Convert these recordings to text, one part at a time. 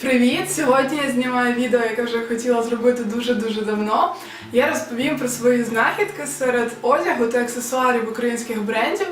Привіт! Сьогодні я знімаю відео, яке вже хотіла зробити дуже-дуже давно. Я розповім про свої знахідки серед одягу та аксесуарів українських брендів.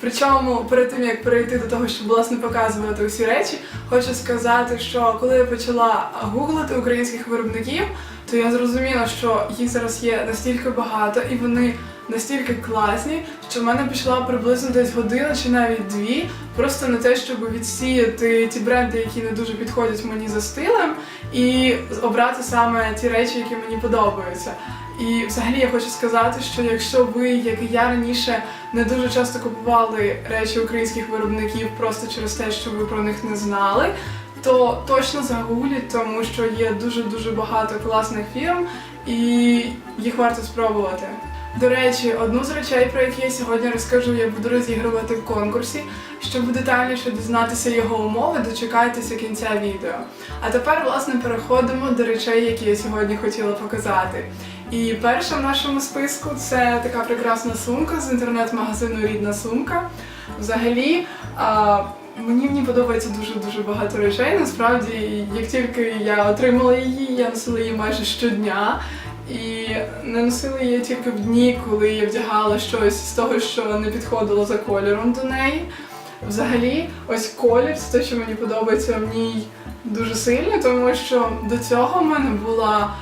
Причому перед тим як перейти до того, щоб власне показувати усі речі, хочу сказати, що коли я почала гуглити українських виробників, то я зрозуміла, що їх зараз є настільки багато і вони настільки класні, що в мене пішла приблизно десь година чи навіть дві, просто на те, щоб відсіяти ті бренди, які не дуже підходять мені за стилем, і обрати саме ті речі, які мені подобаються. І взагалі я хочу сказати, що якщо ви, як і я раніше, не дуже часто купували речі українських виробників просто через те, що ви про них не знали, то точно загугліть, тому що є дуже дуже багато класних фірм, і їх варто спробувати. До речі, одну з речей, про які я сьогодні розкажу, я буду розігрувати в конкурсі. Щоб детальніше дізнатися його умови, дочекайтеся кінця відео. А тепер, власне, переходимо до речей, які я сьогодні хотіла показати. І перша в нашому списку це така прекрасна сумка з інтернет-магазину Рідна сумка. Взагалі, а, мені в ній подобається дуже-дуже багато речей. Насправді, як тільки я отримала її, я носила її майже щодня. І не носила її тільки в дні, коли я вдягала щось з того, що не підходило за кольором до неї. Взагалі, ось колір це те, що мені подобається в ній дуже сильно, тому що до цього в мене була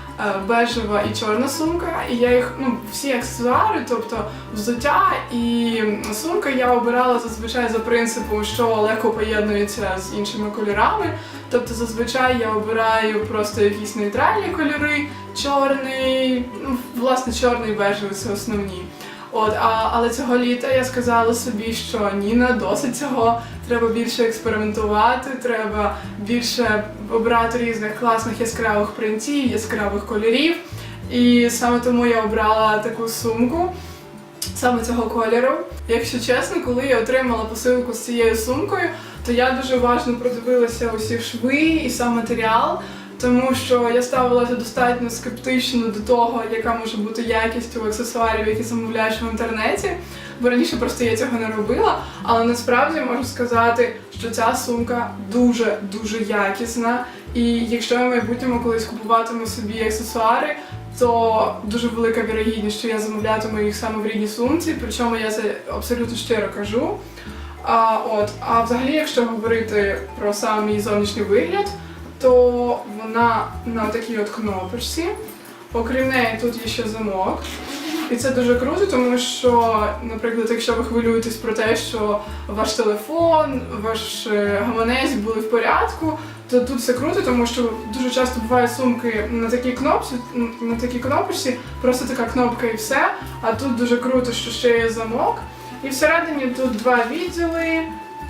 бежева і чорна сумка, і я їх, ну, всі аксесуари, тобто взуття і сумка я обирала зазвичай за принципом, що легко поєднується з іншими кольорами. Тобто зазвичай я обираю просто якісь нейтральні кольори, чорний, ну, власне, чорний бежевий це основні. От, а, але цього літа я сказала собі, що Ніна, досить цього, треба більше експериментувати, треба більше обрати різних класних яскравих принтів, яскравих кольорів. І саме тому я обрала таку сумку саме цього кольору. Якщо чесно, коли я отримала посилку з цією сумкою, то я дуже уважно продивилася усі шви і сам матеріал. Тому що я ставилася достатньо скептично до того, яка може бути якість у аксесуарів, які замовляєш в інтернеті. Бо раніше просто я цього не робила. Але насправді можу сказати, що ця сумка дуже дуже якісна. І якщо я в майбутньому колись купуватиму собі аксесуари, то дуже велика вірогідність, що я замовлятиму їх саме в рідній сумці. Причому я це абсолютно щиро кажу. А, от, а взагалі, якщо говорити про сам її зовнішній вигляд, то вона на такій от кнопочці. Окрім неї, тут є ще замок. І це дуже круто, тому що, наприклад, якщо ви хвилюєтесь про те, що ваш телефон, ваш е, гаманець були в порядку, то тут все круто, тому що дуже часто бувають сумки на такій кнопці, на такій кнопочці, просто така кнопка і все. А тут дуже круто, що ще є замок. І всередині тут два відділи,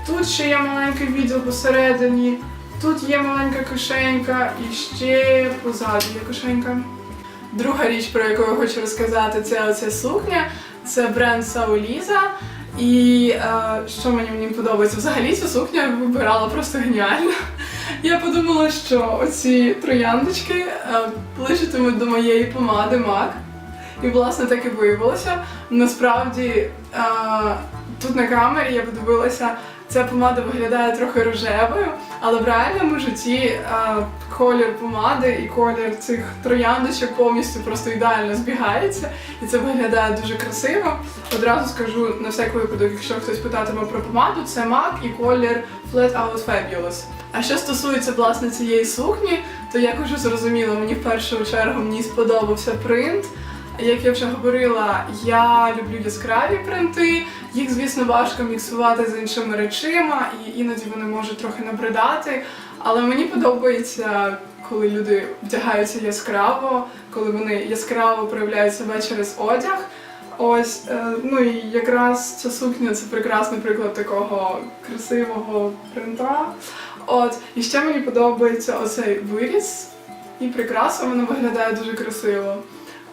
тут ще є маленький відділ посередині, тут є маленька кишенька і ще позаду є кишенька. Друга річ, про яку я хочу розказати, це оця сукня. Це бренд Сауліза. І е, що мені в подобається? Взагалі цю сукню я вибирала просто геніально. Я подумала, що оці трояндочки е, ближчитимуть до моєї помади MAC. І власне так і виявилося. Насправді е, тут на камері я подивилася, ця помада виглядає трохи рожевою, але в реальному житті е, колір помади і колір цих трояндочок повністю просто ідеально збігається, і це виглядає дуже красиво. Одразу скажу на всякий випадок, якщо хтось питатиме про помаду, це MAC і колір Flat Out Fabulous. А що стосується власне цієї сукні, то як уже зрозуміло, мені в першу чергу мені сподобався принт. Як я вже говорила, я люблю яскраві принти. Їх, звісно, важко міксувати з іншими речима, і іноді вони можуть трохи набридати. Але мені подобається, коли люди вдягаються яскраво, коли вони яскраво проявляють себе через одяг. Ось, е, ну і якраз ця сукня це прекрасний приклад такого красивого принта. От, і ще мені подобається оцей виріз і прикраса, вона виглядає дуже красиво.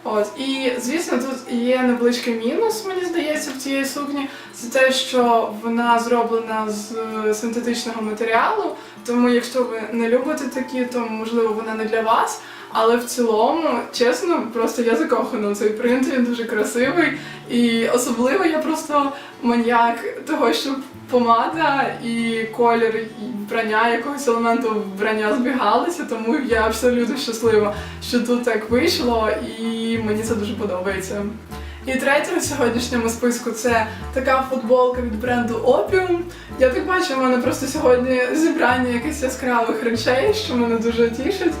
От і звісно, тут є невеличкий мінус, мені здається, в цієї сукні. Це те, що вона зроблена з синтетичного матеріалу, Тому, якщо ви не любите такі, то можливо вона не для вас. Але в цілому, чесно, просто я закохана у цей принт, він дуже красивий. І особливо я просто маньяк того, що помада і колір і вбрання якогось елементу вбрання збігалися, тому я абсолютно щаслива, що тут так вийшло, і мені це дуже подобається. І третє у сьогоднішньому списку це така футболка від бренду Opium. Я так бачу, у мене просто сьогодні зібрання якихось яскравих речей, що мене дуже тішить.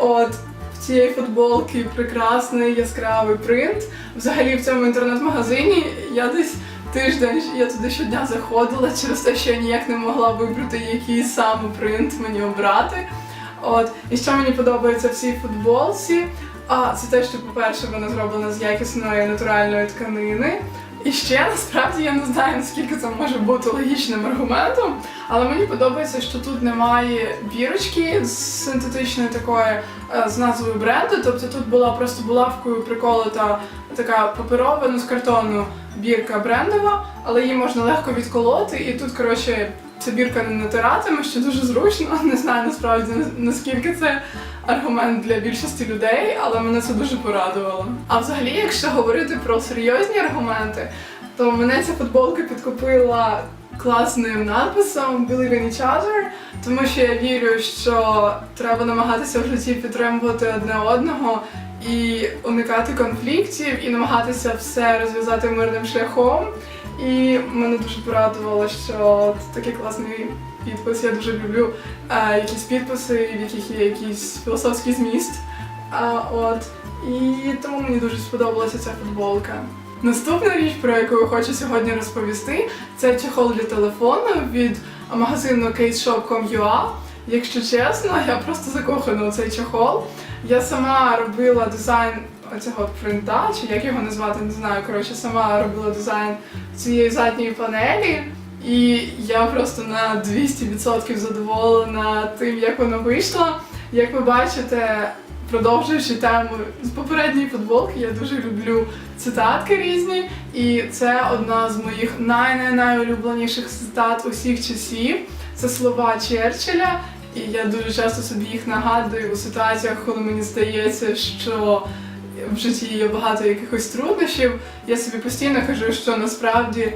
От в цієї футболки прекрасний яскравий принт. Взагалі в цьому інтернет-магазині я десь тиждень я туди щодня заходила через те, що я ніяк не могла вибрати, який саме принт мені обрати. От і що мені подобається в цій футболці. А це те, що, по-перше, вона зроблена з якісної натуральної тканини. І ще насправді я не знаю, наскільки це може бути логічним аргументом, але мені подобається, що тут немає бірочки з синтетичної такої е, з назвою бренду. Тобто тут була просто булавкою приколота така паперова, ну з картону бірка брендова, але її можна легко відколоти. І тут, коротше, ця бірка не натиратиме, що дуже зручно. Не знаю насправді наскільки це аргумент для більшості людей, але мене це дуже порадувало. А взагалі, якщо говорити про серйозні аргументи, то мене ця футболка підкупила класним надписом Believe in each other, тому що я вірю, що треба намагатися в житті підтримувати одне одного і уникати конфліктів, і намагатися все розв'язати мирним шляхом. І мене дуже порадувало, що такий класний підпис. Я дуже люблю е, якісь підписи, в яких є якийсь філософський зміст. А, от. І тому мені дуже сподобалася ця футболка. Наступна річ, про яку я хочу сьогодні розповісти, це чехол для телефону від магазину caseshop.com.ua. Якщо чесно, я просто закохана у цей чехол. Я сама робила дизайн цього принта, чи як його назвати, не знаю. Коротше, сама робила дизайн цієї задньої панелі. І я просто на 200% задоволена тим, як воно вийшло. Як ви бачите, продовжуючи тему з попередньої футболки, я дуже люблю цитатки різні, і це одна з моїх най-най-найулюбленіших цитат усіх часів. Це слова Черчилля, і я дуже часто собі їх нагадую у ситуаціях, коли мені здається, що в житті є багато якихось труднощів. Я собі постійно кажу, що насправді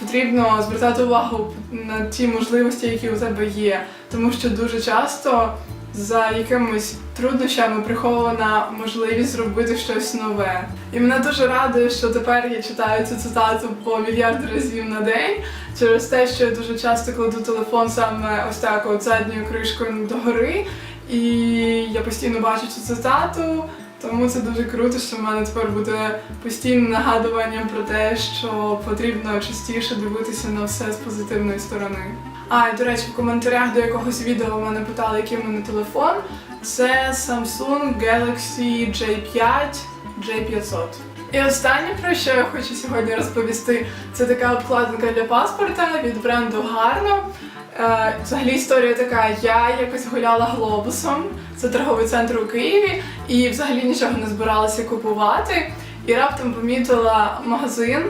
потрібно звертати увагу на ті можливості, які у тебе є, тому що дуже часто за якимись труднощами прихована можливість зробити щось нове. І мене дуже радує, що тепер я читаю цю цитату по мільярд разів на день через те, що я дуже часто кладу телефон саме ось так от задньою кришкою догори, і я постійно бачу цю цитату. Тому це дуже круто, що в мене тепер буде постійне нагадування про те, що потрібно частіше дивитися на все з позитивної сторони. А, і до речі, в коментарях до якогось відео мене питали, який в мене телефон. Це Samsung Galaxy J5 J500. І останнє, про що я хочу сьогодні розповісти, це така обкладинка для паспорта від бренду Гарно. Е, Взагалі історія така: я якось гуляла глобусом, це торговий центр у Києві, і взагалі нічого не збиралася купувати. І раптом помітила магазин,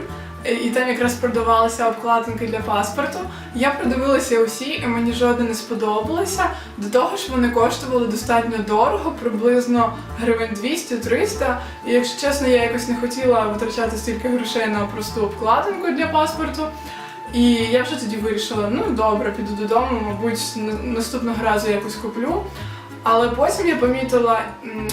е, і там якраз продавалися обкладинки для паспорту. Я продивилася усі, і мені жодна не сподобалася. До того ж, вони коштували достатньо дорого, приблизно гривень 200-300. І якщо чесно, я якось не хотіла витрачати стільки грошей на просту обкладинку для паспорту. І я вже тоді вирішила, ну добре, піду додому, мабуть, на- наступного разу якось куплю. Але потім я помітила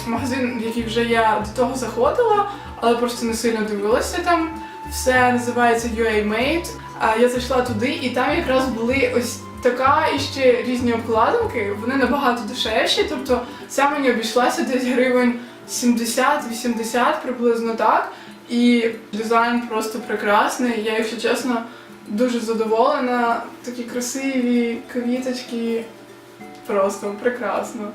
магазин, в який вже я до того заходила, але просто не сильно дивилася там. Все називається UA Made. А я зайшла туди, і там якраз були ось така і ще різні обкладинки. Вони набагато дешевші. Тобто ця мені обійшлася десь гривень 70-80 приблизно так. І дизайн просто прекрасний. Я, якщо чесно, дуже задоволена. Такі красиві квіточки. Просто прекрасно.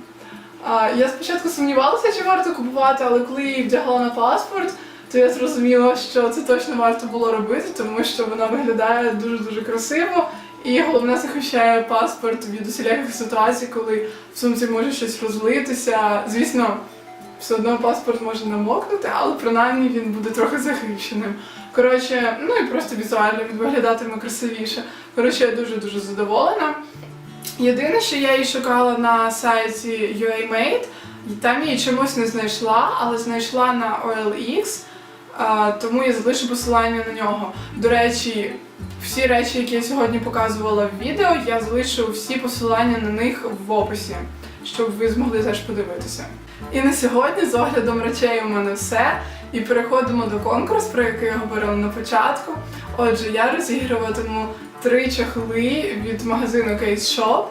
А, я спочатку сумнівалася, чи варто купувати, але коли її вдягала на паспорт, то я зрозуміла, що це точно варто було робити, тому що вона виглядає дуже-дуже красиво. І головне захищає паспорт від усіляких ситуацій, коли в сумці може щось розлитися. Звісно, все одно паспорт може намокнути, але принаймні він буде трохи захищеним. Коротше, ну і просто візуально він виглядатиме красивіше. Коротше, я дуже-дуже задоволена. Єдине, що я її шукала на сайті UAMade, і там її чомусь не знайшла, але знайшла на OLX, тому я залишу посилання на нього. До речі, всі речі, які я сьогодні показувала в відео, я залишу всі посилання на них в описі, щоб ви змогли теж подивитися. І на сьогодні з оглядом речей у мене все. І переходимо до конкурсу, про який я говорила на початку. Отже, я розігруватиму три чахли від магазину Case Shop.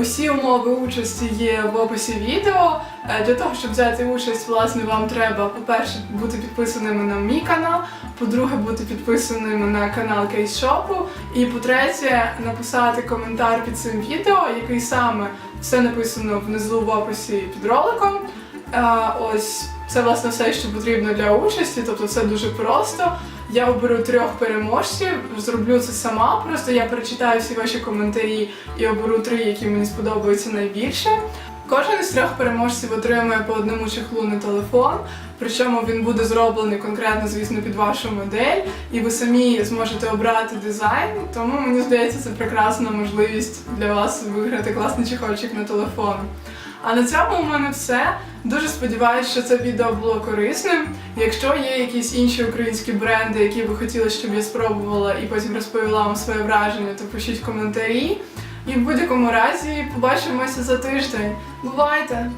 Усі умови участі є в описі відео. Е, Для того, щоб взяти участь, власне, вам треба, по-перше, бути підписаними на мій канал, по-друге, бути підписаними на канал Shop, і по-третє, написати коментар під цим відео, який саме все написано внизу в описі під роликом. Е, Ось це власне все, що потрібно для участі, тобто це дуже просто. Я оберу трьох переможців, зроблю це сама. Просто я перечитаю всі ваші коментарі і оберу три, які мені сподобаються найбільше. Кожен із трьох переможців отримує по одному чехлу на телефон, причому він буде зроблений конкретно, звісно, під вашу модель, і ви самі зможете обрати дизайн. Тому мені здається, це прекрасна можливість для вас виграти класний чехольчик на телефон. А на цьому у мене все. Дуже сподіваюся, що це відео було корисним. Якщо є якісь інші українські бренди, які ви хотіли, щоб я спробувала і потім розповіла вам своє враження, то пишіть коментарі. І в будь-якому разі побачимося за тиждень. Бувайте!